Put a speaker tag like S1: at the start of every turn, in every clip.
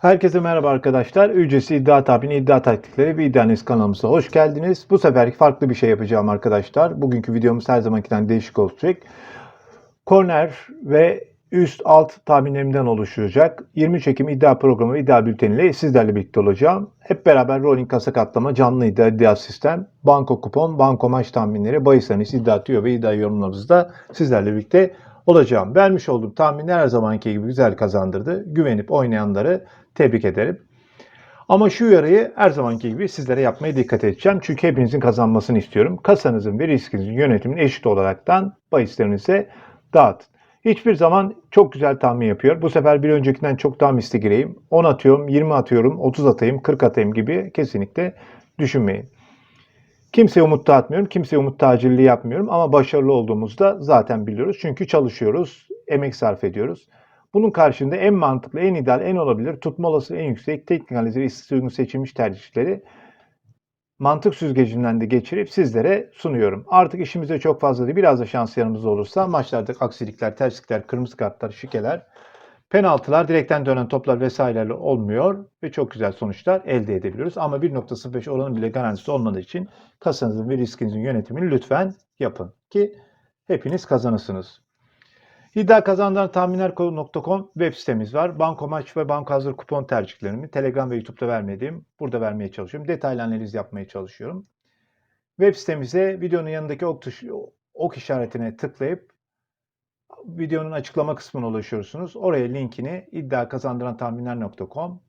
S1: Herkese merhaba arkadaşlar. Ücretsiz iddia tahmini iddia taktikleri ve iddia analiz kanalımıza hoş geldiniz. Bu seferki farklı bir şey yapacağım arkadaşlar. Bugünkü videomuz her zamankinden değişik olacak. Korner ve üst alt tahminlerimden oluşacak. 20 çekim iddia programı ve iddia bülteniyle sizlerle birlikte olacağım. Hep beraber rolling kasa katlama, canlı iddia, iddia sistem, banko kupon, banko maç tahminleri, bahis analizi, iddia tüyo ve iddia yorumlarımızda sizlerle birlikte olacağım. Vermiş olduğum tahminler her zamanki gibi güzel kazandırdı. Güvenip oynayanları tebrik ederim. Ama şu uyarıyı her zamanki gibi sizlere yapmaya dikkat edeceğim. Çünkü hepinizin kazanmasını istiyorum. Kasanızın ve riskinizin yönetimin eşit olaraktan bahislerinize dağıtın. Hiçbir zaman çok güzel tahmin yapıyor. Bu sefer bir öncekinden çok daha misli gireyim. 10 atıyorum, 20 atıyorum, 30 atayım, 40 atayım gibi kesinlikle düşünmeyin. Kimseye umut dağıtmıyorum, kimseye umut tacirliği yapmıyorum ama başarılı olduğumuzda zaten biliyoruz. Çünkü çalışıyoruz, emek sarf ediyoruz. Bunun karşında en mantıklı, en ideal, en olabilir, tutma olasılığı en yüksek, teknik analizi ve istatistik seçilmiş tercihleri mantık süzgecinden de geçirip sizlere sunuyorum. Artık işimize çok fazla değil, biraz da şans yanımızda olursa maçlarda aksilikler, terslikler, kırmızı kartlar, şikeler, penaltılar, direkten dönen toplar vesairelerle olmuyor ve çok güzel sonuçlar elde edebiliyoruz. Ama 1.05 oranın bile garantisi olmadığı için kasanızın ve riskinizin yönetimini lütfen yapın ki hepiniz kazanırsınız. İddia kazandıran tahminler.com web sitemiz var. Banko maç ve banko hazır kupon tercihlerimi Telegram ve YouTube'da vermediğim burada vermeye çalışıyorum. Detaylı analiz yapmaya çalışıyorum. Web sitemize videonun yanındaki ok, ok işaretine tıklayıp videonun açıklama kısmına ulaşıyorsunuz. Oraya linkini iddia kazandıran tahminler.com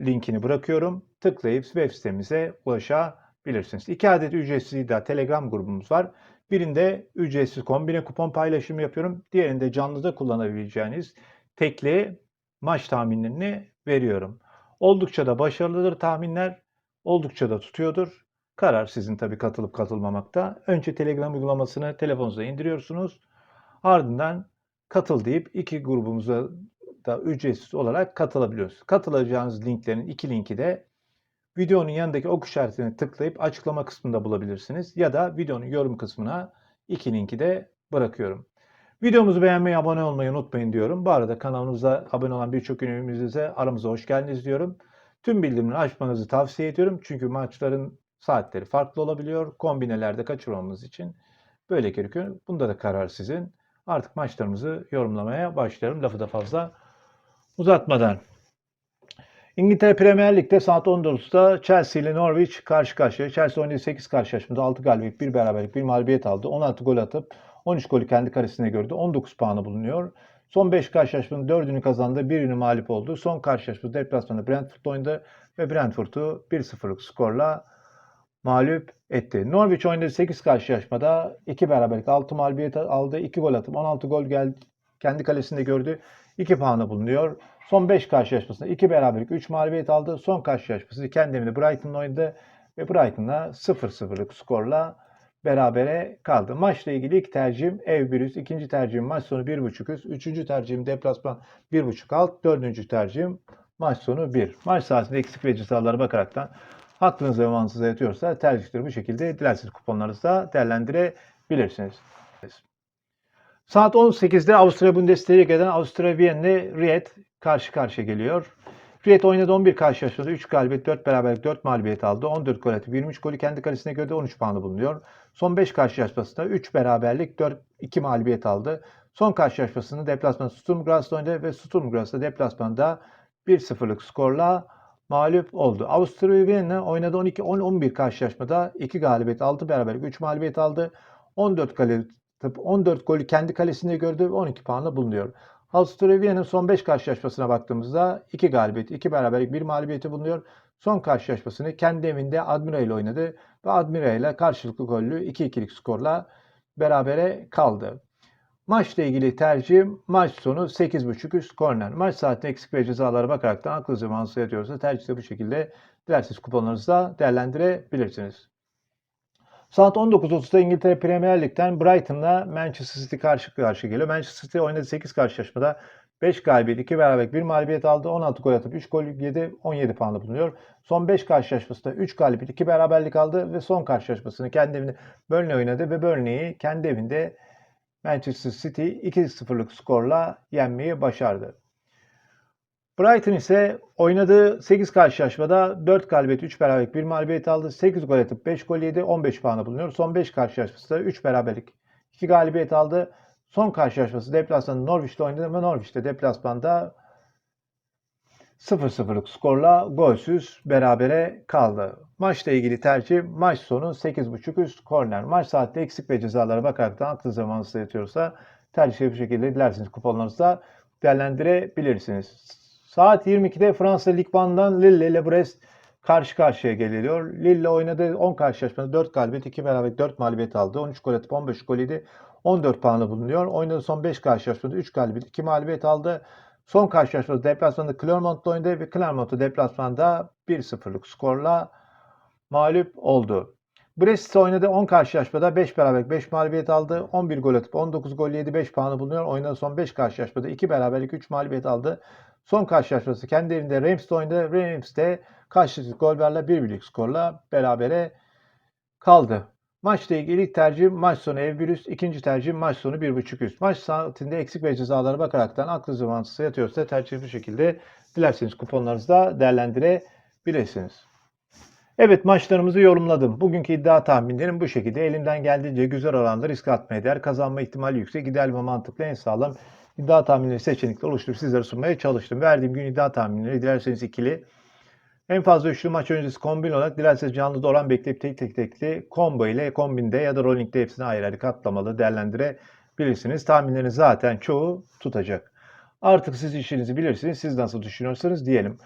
S1: linkini bırakıyorum. Tıklayıp web sitemize ulaşabilirsiniz. İki adet ücretsiz iddia Telegram grubumuz var. Birinde ücretsiz kombine kupon paylaşımı yapıyorum. Diğerinde canlıda kullanabileceğiniz tekli maç tahminlerini veriyorum. Oldukça da başarılıdır tahminler. Oldukça da tutuyordur. Karar sizin tabii katılıp katılmamakta. Önce Telegram uygulamasını telefonunuza indiriyorsunuz. Ardından katıl deyip iki grubumuza da ücretsiz olarak katılabiliyorsunuz. Katılacağınız linklerin iki linki de videonun yanındaki ok işaretine tıklayıp açıklama kısmında bulabilirsiniz. Ya da videonun yorum kısmına iki linki de bırakıyorum. Videomuzu beğenmeyi, abone olmayı unutmayın diyorum. Bu arada kanalımıza abone olan birçok ünlümüze aramıza hoş geldiniz diyorum. Tüm bildirimleri açmanızı tavsiye ediyorum. Çünkü maçların saatleri farklı olabiliyor. Kombinelerde kaçırmamamız için böyle gerekiyor. Bunda da karar sizin. Artık maçlarımızı yorumlamaya başlayalım. Lafı da fazla uzatmadan. İngiltere Premier Lig'de saat 14'da Chelsea ile Norwich karşı karşıya. Chelsea oynadığı 8 karşılaşmada 6 galibiyet, 1 beraberlik, 1 mağlubiyet aldı. 16 gol atıp 13 golü kendi karesine gördü. 19 puanı bulunuyor. Son 5 karşılaşmanın 4'ünü kazandı, 1'ini mağlup oldu. Son karşılaşmada deplasmanda Brentford oynadı ve Brentford'u 1-0'lık skorla mağlup etti. Norwich oynadığı 8 karşılaşmada 2 beraberlik, 6 mağlubiyet aldı. 2 gol atıp 16 gol geldi. Kendi kalesinde gördü. 2 puanı bulunuyor. Son 5 karşılaşmasında 2 beraberlik 3 mağlubiyet aldı. Son karşılaşması kendi evinde Brighton'la oynadı ve Brighton'la 0-0'lık skorla berabere kaldı. Maçla ilgili ilk tercihim ev 1 üst, ikinci tercihim maç sonu 1.5 üst, üçüncü tercihim deplasman 1.5 alt, dördüncü tercihim maç sonu 1. Maç sahasında eksik ve cezalara bakaraktan aklınıza ve mantığınıza yatıyorsa tercihleri bu şekilde dilerseniz kuponlarınızda değerlendirebilirsiniz. Saat 18'de Avusturya Bundesliga'dan Avusturya Viyen'le Ried karşı karşıya geliyor. Ried oynadı 11 karşılaşmada 3 galibiyet, 4 beraberlik, 4 mağlubiyet aldı. 14 gol attı. 23 golü kendi kalesine göre 13 puanı bulunuyor. Son 5 karşılaşmasında 3 beraberlik, 4 2 mağlubiyet aldı. Son karşılaşmasını deplasman Sturm Graz'da oynadı ve Sturm Graz'da deplasmanda 1-0'lık skorla mağlup oldu. Avusturya Viyen'le oynadı 12 10 11 karşılaşmada 2 galibiyet, 6 beraberlik, 3 mağlubiyet aldı. 14 gol 14 golü kendi kalesinde gördü ve 12 puanla bulunuyor. Avusturya Viyana'nın son 5 karşılaşmasına baktığımızda 2 galibiyet, 2 beraberlik, 1 mağlubiyeti bulunuyor. Son karşılaşmasını kendi evinde Admira ile oynadı ve Admira ile karşılıklı gollü 2-2'lik skorla berabere kaldı. Maçla ilgili tercihim maç sonu 8.5 üst korner. Maç saatine eksik ve cezalara bakaraktan aklınıza mantığı yatıyorsa tercihte bu şekilde dilerseniz kuponlarınızda değerlendirebilirsiniz. Saat 19.30'da İngiltere Premier Lig'den Brighton'la Manchester City karşı karşıya geliyor. Manchester City oynadı 8 karşılaşmada 5 galibiyet, 2 beraberlik, 1 mağlubiyet aldı. 16 gol atıp 3 gol yedi, 17 puanla bulunuyor. Son 5 karşılaşmasında 3 galibiyet, 2 beraberlik aldı ve son karşılaşmasını kendi evinde Burnley oynadı ve Burnley'i kendi evinde Manchester City 2-0'lık skorla yenmeyi başardı. Brighton ise oynadığı 8 karşılaşmada 4 galibiyet, 3 beraberlik, 1 mağlubiyet aldı. 8 gol atıp 5 gol yedi, 15 puanı bulunuyor. Son 5 karşılaşmasında 3 beraberlik, 2 galibiyet aldı. Son karşılaşması deplasmanda Norwich'te oynadı ve Norwich'te deplasmanda 0-0'lık skorla golsüz berabere kaldı. Maçla ilgili tercih maç sonu 8.5 üst korner. Maç saatte eksik ve cezalara bakarak da aklı zamanınızda yatıyorsa tercih bu şekilde dilerseniz kuponlarınızda değerlendirebilirsiniz. Saat 22'de Fransa Lig 1'dan Lille ile Brest karşı karşıya geliyor. Lille oynadığı 10 karşılaşmada 4 galibiyet, 2 beraberlik, 4 mağlubiyet aldı. 13 gol atıp 15 gol yedi. 14 puanı bulunuyor. Oynadığı son 5 karşılaşmada 3 galibiyet, 2 mağlubiyet aldı. Son karşılaşmada deplasmanda Clermont'la oynadı ve Clermont'u deplasmanda 1-0'lık skorla mağlup oldu. Brest ise oynadığı 10 karşılaşmada 5 beraberlik 5 mağlubiyet aldı. 11 gol atıp 19 gol yedi 5 puanı bulunuyor. Oynadığı son 5 karşılaşmada 2 beraberlik 3 mağlubiyet aldı. Son karşılaşması kendi evinde Rams'te oynadı. Rams'te karşılıklı gol verle 1 birlik skorla berabere kaldı. Maçla ilgili tercih maç sonu ev bir üst, ikinci tercih maç sonu 1.5 üst. Maç saatinde eksik ve cezalara bakaraktan aklı zamantısı yatıyorsa tercih bu şekilde dilerseniz kuponlarınızda değerlendirebilirsiniz. Evet maçlarımızı yorumladım. Bugünkü iddia tahminlerim bu şekilde. Elimden geldiğince güzel oranda risk atmaya değer. Kazanma ihtimali yüksek. İdeal ve mantıklı en sağlam iddia tahminleri seçenekleri oluşturup sizlere sunmaya çalıştım. Verdiğim gün iddia tahminleri dilerseniz ikili. En fazla üçlü maç öncesi kombin olarak dilerseniz canlı da oran bekleyip tek tek tekli combo ile kombinde ya da rollingde hepsini ayrı ayrı katlamalı değerlendirebilirsiniz. Tahminlerin zaten çoğu tutacak. Artık siz işinizi bilirsiniz. Siz nasıl düşünüyorsanız diyelim.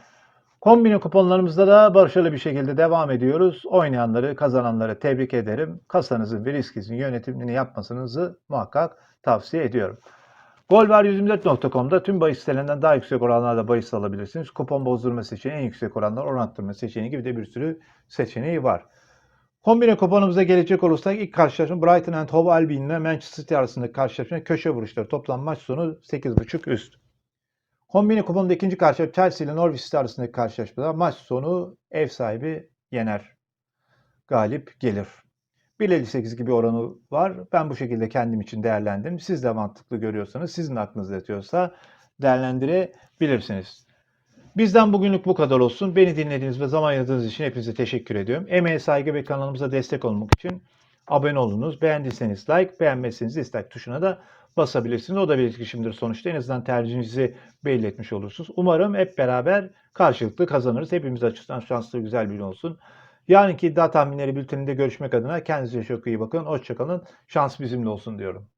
S1: Kombine kuponlarımızda da başarılı bir şekilde devam ediyoruz. Oynayanları, kazananları tebrik ederim. Kasanızın ve riskinizin yönetimini yapmasınızı muhakkak tavsiye ediyorum. Golvar124.com'da tüm bahis sitelerinden daha yüksek oranlarda bahis alabilirsiniz. Kupon bozdurma seçeneği, en yüksek oranlar, oran arttırma seçeneği gibi de bir sürü seçeneği var. Kombine kuponumuza gelecek olursak ilk karşılaşma Brighton and Hove Albion ile Manchester City arasındaki karşılaşma köşe vuruşları toplam maç sonu 8.5 üst. Kombine kuponunda ikinci karşılaşma Chelsea ile Norwich City arasındaki karşılaşmada maç sonu ev sahibi yener. Galip gelir. 1.58 gibi oranı var. Ben bu şekilde kendim için değerlendim. Siz de mantıklı görüyorsanız, sizin aklınızda yatıyorsa değerlendirebilirsiniz. Bizden bugünlük bu kadar olsun. Beni dinlediğiniz ve zaman ayırdığınız için hepinize teşekkür ediyorum. Emeğe saygı ve kanalımıza destek olmak için abone olunuz. Beğendiyseniz like, beğenmezseniz dislike tuşuna da basabilirsiniz. O da bir etkileşimdir sonuçta. En azından tercihinizi belli etmiş olursunuz. Umarım hep beraber karşılıklı kazanırız. Hepimiz açısından şanslı güzel bir gün olsun. Yarınki iddia tahminleri bülteninde görüşmek adına kendinize çok iyi bakın. Hoşçakalın. Şans bizimle olsun diyorum.